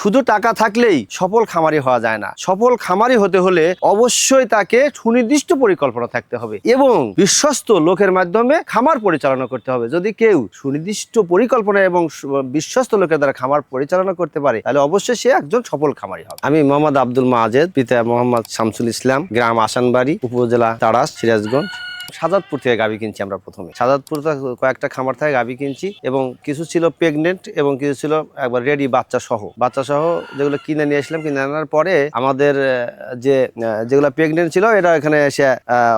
শুধু টাকা থাকলেই সফল খামারি হওয়া যায় না। সফল খামারি হতে হলে অবশ্যই তাকে সুনির্দিষ্ট পরিকল্পনা থাকতে হবে এবং বিশ্বস্ত লোকের মাধ্যমে খামার পরিচালনা করতে হবে। যদি কেউ সুনির্দিষ্ট পরিকল্পনা এবং বিশ্বস্ত লোকের দ্বারা খামার পরিচালনা করতে পারে, তাহলে অবশ্যই সে একজন সফল খামারি হবে। আমি মোহাম্মদ আব্দুল মাজেদ, পিতা মোহাম্মদ শামসুল ইসলাম, গ্রাম আসানবাড়ি, উপজেলা তাড়াস সিরাজগঞ্জ। সাজাদপুর থেকে গাভি কিনছি আমরা প্রথমে। সাজাদপুর কয়েকটা খামার থেকে গাভি কিনছি এবং কিছু ছিল প্রেগনেন্ট এবং কিছু ছিল একবার রেডি বাচ্চা সহ বাচ্চা সহ যেগুলো কিনে নিয়ে আসলাম, কিনে আনার পরে আমাদের যে যেগুলো প্রেগনেন্ট ছিল এটা এখানে এসে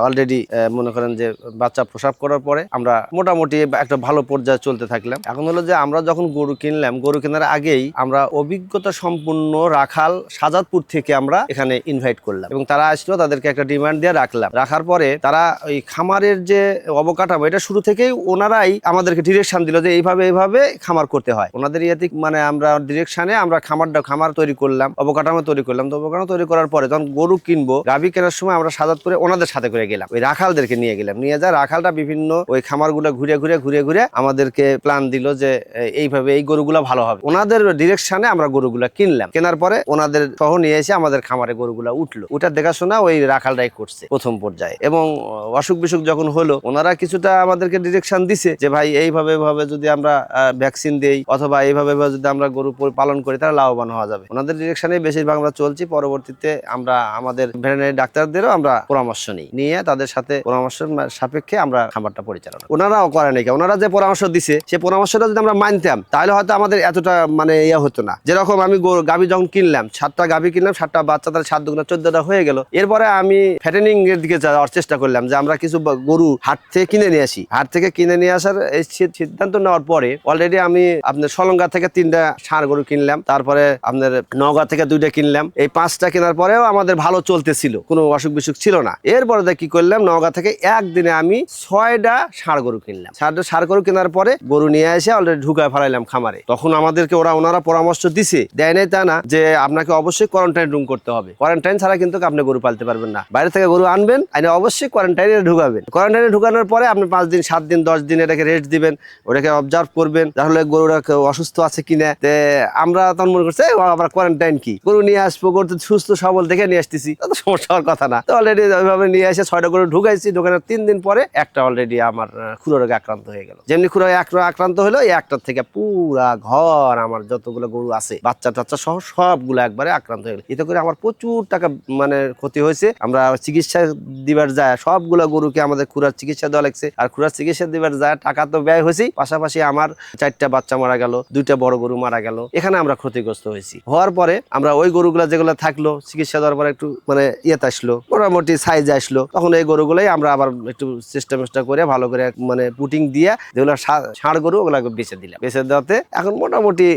অলরেডি মনে করেন যে বাচ্চা প্রসাব করার পরে আমরা মোটামুটি একটা ভালো পর্যায়ে চলতে থাকলাম। এখন হলো যে আমরা যখন গরু কিনলাম, গরু কেনার আগেই আমরা অভিজ্ঞতা সম্পূর্ণ রাখাল সাজাদপুর থেকে আমরা এখানে ইনভাইট করলাম এবং তারা আসলো, তাদেরকে একটা ডিমান্ড দিয়ে রাখলাম। রাখার পরে তারা ওই খামারের যে অবকাঠামো, এটা শুরু থেকেই ওনারাই আমাদেরকে ডিরেকশন দিল যে এইভাবে এইভাবে খামার করতে হয়। ওনাদের ইয়েতে মানে আমরা ডিরেকশনে আমরা খামারটা, খামার তৈরি করলাম, অবকাঠামো তৈরি করলাম। তো অবকাঠামো তৈরি করার পরে যখন গরু কিনবো, গাভি কেনার সময় আমরা সাজাত করে ওনাদের সাথে করে গেলাম। ওই রাখালদেরকে নিয়ে গেলাম। নিয়ে যা রাখালটা বিভিন্ন ওই খামারগুলো ঘুরে ঘুরে ঘুরে ঘুরে আমাদেরকে প্ল্যান দিল যে এইভাবে এই গরুগুলো ভালো হবে। ওনাদের ডিরেকশনে আমরা গরুগুলা কিনলাম। কেনার পরে ওনাদের সহ নিয়ে এসে আমাদের খামারে গরুগুলা উঠল। ওটার দেখাশোনা ওই রাখালটাই করছে প্রথম পর্যায়ে। এবং অসুখ যখন হলো, ওনারা কিছুটা আমাদেরকে ডিরেকশন দিছে যে, ভাই, এইভাবে এইভাবে যদি আমরা ভ্যাকসিন দেই অথবা এইভাবে যদি আমরা গরু পালন করি, তাহলে লাভবান হওয়া যাবে। ওনাদের ডিরেকশনে বেশিরভাগ আমরা চলছি। পরবর্তীতে আমরা আমাদের ভেটেরিনারি ডাক্তারদেরও আমরা পরামর্শ নিই। নিয়ে তাদের সাথে পরামর্শের মা- সাপেক্ষে আমরা খামারটা পরিচালনা ওনারাও করে নাকি ওনারা যে পরামর্শ দিছে, সে পরামর্শটা যদি আমরা মানতাম, তাহলে হয়তো আমাদের এতটা মানে ইয়ে হতো না। যেরকম আমি গাভী যখন কিনলাম, সাতটা গাভী কিনলাম, সাতটা বাচ্চা তাহলে সাত দুগুণা চোদ্দটা হয়ে গেল। এরপরে আমি ফ্যাটেনিং এর দিকে যাওয়ার চেষ্টা করলাম যে, আমরা কিছু গরু হাট থেকে কিনে নিয়ে আসি। হাট থেকে কিনে নিয়ে আসার সিদ্ধান্ত নেওয়ার পরে অলরেডি আমি আপনার সলঙ্গা থেকে তিনটা ষাঁড় গরু কিনলাম, তারপরে আপনার নওগাঁ থেকে দুইটা কিনলাম। এই পাঁচটা কেনার পরেও আমাদের ভালো চলতেছিল, কোনো অসুখ বিসুখ ছিল না। এরপরে কি করলাম, নওগাঁ থেকে একদিনে আমি ছয়টা ষাঁড় গরু কিনলাম। ষাঁড়টা ষাঁড় গরু কেনার পরে গরু নিয়ে এসে অলরেডি ঢুকায় ফেলাইলাম খামারে। তখন আমাদেরকে ওরা ওনারা পরামর্শ দিছে, দেয় নাই তা না, যে আপনাকে অবশ্যই কোয়ারেন্টাইন রুম করতে হবে। কোয়ারেন্টাইন ছাড়া কিন্তু আপনি গরু পালতে পারবেন না। বাইরে থেকে গরু আনবেন, আইনে অবশ্যই কোয়ারেন্টাইনে ঢুকাবেন। কোয়ারেন্টাইনে ঢুকানোর পরে আপনি পাঁচ দিন সাত দিন দশ দিন এটাকে রেস্ট দিবেন ওটাকে অবজার্ভ করবেন তাহলে কেউ অসুস্থ আছে কিনা। তে আমরা তখন মনে করছি "এই, আবার কোয়ারেন্টাইন কি? গরু নিয়ে আসব গরু তো সুস্থ সবল দেখে নিয়ে আসতেছি। তো সমস্যা হওয়ার কথা না। তো অলরেডি ওইভাবে নিয়ে এসে ছয়টা গরু ঢুকাইছি ঢুকানোর তিন দিন পরে একটা অলরেডি আমার খুঁড়ো রোগে আক্রান্ত হয়ে গেল। যেমনি এক আক্রান্ত হলো এই একটার থেকে পুরা ঘর আমার যতগুলো গরু আছে বাচ্চা টাচ্চা সহ সবগুলো একবারে আক্রান্ত হয়ে গেল। এতে করে আমার প্রচুর টাকা মানে ক্ষতি হয়েছে। আমরা চিকিৎসা দিবার যায় সবগুলো গরুকে আমাদের খুরার চিকিৎসা দেওয়া লাগছে। আর খুরার চিকিৎসা দিবার যায় টাকা তো ব্যয় হয়েছেই পাশাপাশি আমার চারটা বাচ্চা মারা গেল, দুইটা বড় গরু মারা গেল। এখানে আমরা ক্ষতিগ্রস্ত হয়েছি। হওয়ার পরে আমরা ওই গরুগুলা যেগুলো থাকল, চিকিৎসা দেওয়ার পরে একটু মানে ইয়েতে আসলো, মোটামুটি সাইজ আসলো। তখন এই গরুগুলোই আমরা আবার একটু চেষ্টা মেষ্টা করে ভালো করে মানে পুটিং দিয়ে যেগুলো ষাঁড় গরু ওগুলো বেঁচে দিলাম। বেঁচে দেওয়াতে এখন মোটামুটি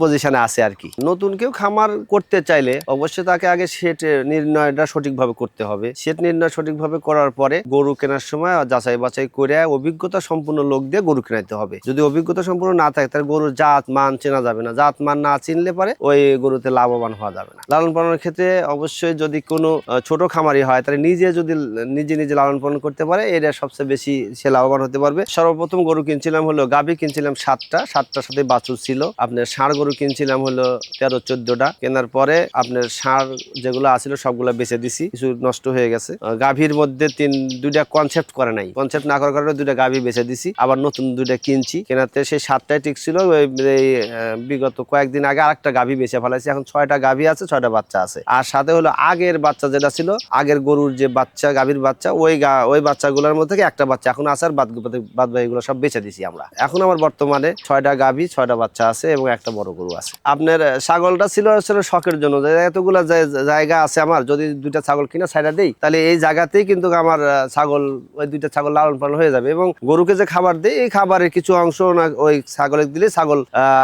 পজিশনে আছে আর কি। নতুন কেউ খামার করতে চাইলে অবশ্যই তাকে আগে সেট, নির্ণয়টা সঠিকভাবে করতে হবে। সেট নির্ণয় সঠিকভাবে করার পরে গরু কেনার সময় যাচাই বাছাই করে অভিজ্ঞতা সম্পূর্ণ লোক দিয়ে গরু কেনাইতে হবে। যদি অভিজ্ঞতা সম্পূর্ণ না থাকে, তাহলে গরুর জাত, মান চেনা যাবে না। জাত, মান না চিনলে পারে ওই গরুতে লাভবান হওয়া যাবে না। লালন পালনের ক্ষেত্রে অবশ্যই যদি কোনো ছোট খামারি হয়, তাহলে নিজে যদি নিজে নিজে লালন পালন করতে পারে এটা সবচেয়ে বেশি সে লাভবান হতে পারবে। সর্বপ্রথম গরু কিনছিলাম হলো, গাভি কিনছিলাম সাতটা, সাতটার সাথে বাছুর ছিল। আপনার ষাঁড় গরু কিনছিলাম হলো তেরো, চোদ্দটা। কেনার পরে আপনার ষাঁড় যেগুলো আছিল, সবগুলো বেচে দিছি। কিছু নষ্ট হয়ে গেছে। গাভীর মধ্যে তিন দুইটা কনসেপ্ট করে নাই। কনসেপ্ট না করার কারণে দুইটা গাভী বেচে দিছি আবার নতুন দুইটা কিনছি। কেনাতে সেই সাতটাই ঠিক ছিল বিগত কয়েকদিন আগে আরেকটা গাভী বেচে ফেলাইছি। এখন ছয়টা গাভী আছে ছয়টা বাচ্চা আছে। আর সাথে হলো আগের বাচ্চা যেটা ছিল আগের গরুর যে বাচ্চা গাভীর বাচ্চা ওই ওই বাচ্চাগুলোর মধ্যে থেকে একটা বাচ্চা। এখন আছে আর বাদ বাদ বাকিগুলো সব বেচে দিছি আমরা। এখন আমার বর্তমানে ছয়টা গাভী ছয়টা বাচ্চা আছে এবং একটা বড় গরু আছে। আপনার ছাগলটা ছিল আসলে শখের জন্য। এতগুলো জায়গা আছে আমার যদি দুইটা ছাগল কিনা সাইডা দেই তাহলে এই জায়গাতেই কিন্তু আমার আহ, ছাগল, ওই দুইটা ছাগল লালন পালন হয়ে যাবে এবং গরুকে যে খাবার দেই এই খাবারের কিছু অংশ না, ওই ছাগলে দিলে ছাগল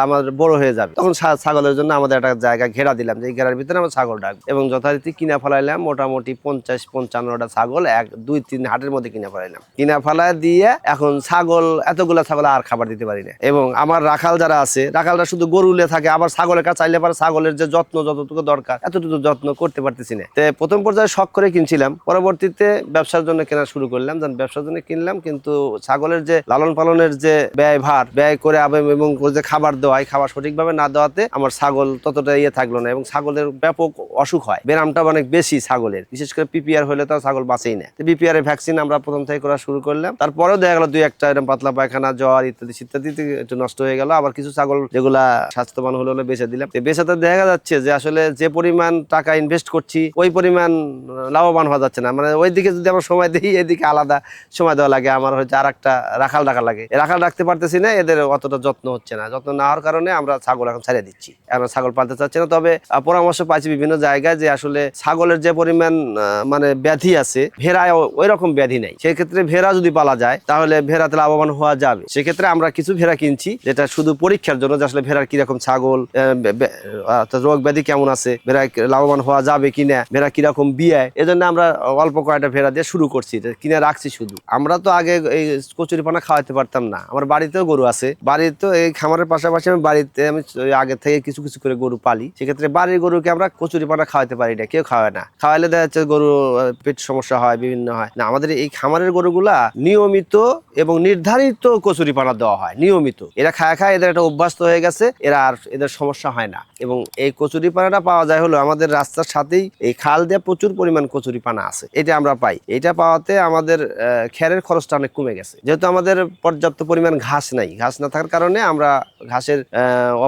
আমাদের বড় হয়ে যাবে। তখন ছাগলের জন্য আমাদের একটা জায়গা ঘেরা দিলাম যে ঘেরার ভিতরে আমরা ছাগল রাখব এবং যথারীতি কিনা ফেলাইলাম, মোটামুটি পঞ্চাশ, পঞ্চান্নটা ছাগল, এক, দুই, তিন হাটের মধ্যে কিনা ফেলাইলাম। কিনা ফেলায় দিয়ে এখন ছাগল, এতগুলা ছাগল আর খাবার দিতে পারি না। এবং আমার রাখাল যারা আছে, রাখালরা শুধু গরুলে থাকে, আবার ছাগলের কাছে চাইলে পারে ছাগলের যে যত্ন যতটুকু দরকার, এতটুকু যত্ন করতে পারতেছি না। প্রথম পর্যায়ে শখ করে কিনছিলাম, পরবর্তীতে ব্যবসার জন্য কেনার শুরু করলাম, যেন ব্যবসার জন্য কিনলাম, কিন্তু ছাগলের যে লালন পালনের যে ব্যয় ভার ব্যয় করে এবং যে খাবার দেওয়া হয় খাবার সঠিকভাবে না দেওয়াতে আমার ছাগল ততটা ইয়ে থাকল না এবং ছাগলের ব্যাপক অসুখ হয়। ব্যায়ামটা অনেক বেশি ছাগলের, বিশেষ করে পিপিআর হলে তো ছাগল বাঁচেই না। বিপিআর এর ভ্যাকসিন আমরা প্রথম থেকে করা শুরু করলাম। তারপরেও দেখা গেল দুই একটা এরকম পাতলা পায়খানা, জ্বর ইত্যাদি ইত্যাদি একটু নষ্ট হয়ে গেল। আবার কিছু ছাগল যেগুলা স্বাস্থ্যবান হলে হলে বেঁচে দিলাম। বেচাতে দেখা যাচ্ছে যে আসলে যে পরিমাণ টাকা ইনভেস্ট করছি, ওই পরিমাণ লাভবান হওয়া যাচ্ছে না। মানে ওই দিকে যদি আমরা সময় দিই এদিকে আলাদা সময় দেওয়া লাগে, আমার হচ্ছে আর একটা রাখাল রাখা লাগে। রাখাল রাখতে পারতেছি না, এদের অতটা যত্ন হচ্ছে না। যত্ন না হওয়ার কারণে আমরা ছাগল এখন ছাড়িয়ে দিচ্ছি। এখন ছাগল পালতে চাচ্ছি না, তবে পরামর্শ পাচ্ছি বিভিন্ন জায়গায় যে আসলে ছাগলের যে পরিমাণ মানে ব্যাধি আছে ভেড়ায় ওই রকম ব্যাধি নাই। সেক্ষেত্রে ভেড়া যদি পালা যায়, তাহলে ভেড়াতে লাভবান হওয়া যাবে। সেক্ষেত্রে আমরা কিছু ভেড়া কিনছি, যেটা শুধু পরীক্ষার জন্য যে আসলে ভেড়ার কীরকম ছাগল রোগ ব্যাধি কেমন আছে ভেড়া লাভবান হওয়া যাবে কিনা, ভেড়া কীরকম বিয়ায়, এজন্য আমরা অল্প কয়েকটা ভেড়া দিয়ে শুরু করছি। কিনে রাখছি শুধু। আমরা তো আগে এই কচুরিপানা খাওয়াতে পারতাম না। আমার বাড়িতেও গরু আছে। বাড়িতে এই খামারের পাশাপাশি আমি বাড়িতে আমি আগে থেকে কিছু কিছু করে গরু পালি। সেক্ষেত্রে বাড়ির গরুকে আমরা কচুরিপানা খাওয়াতে পারি না, কেউ খাওয়ায় না। খাওয়াইলে দেখা যাচ্ছে গরু পেট সমস্যা হয়, বিভিন্ন হয়। না, আমাদের এই খামারের গরুগুলা নিয়মিত এবং নির্ধারিত কচুরিপানা দেওয়া হয়, নিয়মিত। এরা খায় খায় এদের একটা অভ্যস্ত হয়ে গেছে, এরা আর এদের সমস্যা হয় না। এবং এই কচুরিপানাটা পাওয়া যায় হলো আমাদের রাস্তার সাথেই এই খাল দিয়ে প্রচুর পরিমাণ কচুরিপানা আছে। এটা আমরা পাই। এটা পাওয়াতে আমাদের খেরের খরচটা অনেক কমে গেছে। যেহেতু আমাদের পর্যাপ্ত পরিমাণ ঘাস নাই ঘাস না থাকার কারণে আমরা ঘাসের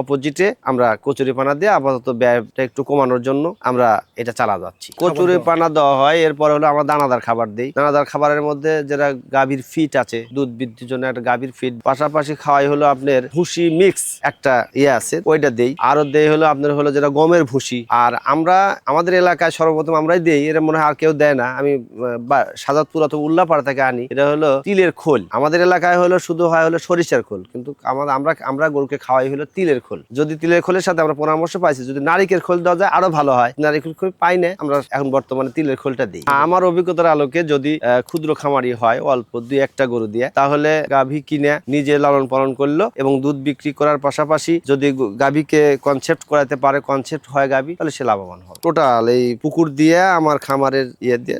অপোজিটে আমরা কচুরিপানা দিয়ে আপাতত ব্যয়টা একটু কমানোর জন্য আমরা এটা চালা যাচ্ছি। কচুরিপানা দেওয়া হয় এরপরে হলো আমরা দানাদার খাবার দিই। দানাদার খাবারের মধ্যে যেটা গাভীর ফিট আছে দুধ বৃদ্ধির জন্য একটা গাভীর ফিট পাশাপাশি খাওয়াই হলো আপনার ভুসি মিক্স একটা ইয়ে আছে ওইটা দেই। আরও দেই হলো আপনার হলো যেটা গমের ভুসি। আর আমরা, আমাদের এলাকায় সর্বপ্রথম আমরাই দেই, এটা মনে হয় আর কেউ দেয় না। আমি সাজাদপুর অথবা উল্লাপাড়া থেকে আনি, এটা হলো তিলের খোল। আমাদের এলাকায় হলো শুধু হয় হলো সরিষার খোল, কিন্তু আমাদের, আমরা আমরা গরুকে খাওয়াই হলো তিলের খোল। যদি তিলের খোলের সাথে আমরা পরামর্শ পাইছি, যদি নারিকেল খোল দেওয়া যায়, আরও ভালো হয়। নারিকেল খোল পাই না, আমরা এখন বর্তমানে তিলের খোলটা দিই। আমার অভিজ্ঞতার আলোকে যদি ক্ষুদ্র খামারি হয়, অল্প দুই একটা গরু দিয়ে, তাহলে গাভী কিনে নিজে লালন পালন করল এবং দুধ বিক্রি করার পাশাপাশি যদি গাভীকে কনসেপ্ট করাতে পারে কনসেপ্ট হয় গাবি তাহলে সে লাভবান হবে। টোটাল এই পুকুর দিয়ে, আমার খামারের ইয়ে দিয়ে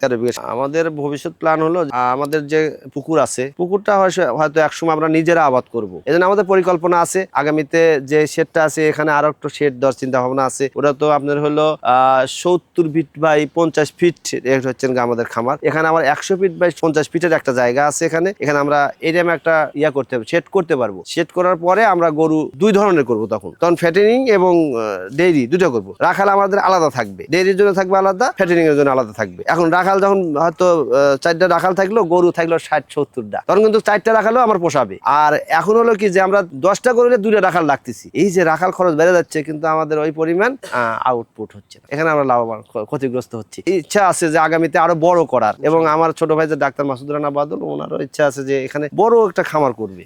তেরো বিঘা আমাদের ভবিষ্যৎ প্ল্যান হলো আমাদের যে পুকুর আছে, পুকুরটা হয়তো- একসময় আমরা নিজেরা আবাদ করব। এজন্য আমাদের পরিকল্পনা আছে, আগামীতে যে শেডটা আছে, এখানে আরও একটু শেড দেওয়ার চিন্তা ভাবনা আছে। ওটা তো আপনার হলো সত্তর ফিট বাই পঞ্চাশ ফিট হচ্ছেন আমাদের খামার। এখানে আমার একশো ফিট বাই পঞ্চাশ ফিটের একটা জায়গা আছে এখানে। এখানে আমরা এরকম একটা ইয়া করতে হবে সেট করতে পারব। সেট করার পরে আমরা গরু দুই ধরনের করব তখন। তখন ফ্যাটেনিং এবং ডেইরি দুটো করব। রাখাল আমাদের আলাদা থাকবে। ডেইরির জন্য থাকবে আলাদা ফ্যাটেনিং এর জন্য আলাদা থাকবে। এখন রাখাল যখন হয়তো চারটা রাখাল থাকল, গরু থাকল ষাট, সত্তরটা। তখন কিন্তু চারটা রাখালও আমার পোষাবে। আর এখন হলো কি যে আমরা দশটা করলে দুইটা রাখাল রাখতেছি। এই যে রাখাল খরচ বেড়ে যাচ্ছে, কিন্তু আমাদের ওই পরিমাণ আউটপুট হচ্ছে না। এখানে আমরা লাভবান ক্ষতিগ্রস্ত হচ্ছি। ইচ্ছা আছে যে আগামীতে আরও বড় করার। এবং আমার ছোট ভাই যে ডাক্তার মাসুদ রানা বাদল, ওনারও ইচ্ছা আছে যে এখানে বড় একটা খামার করবে।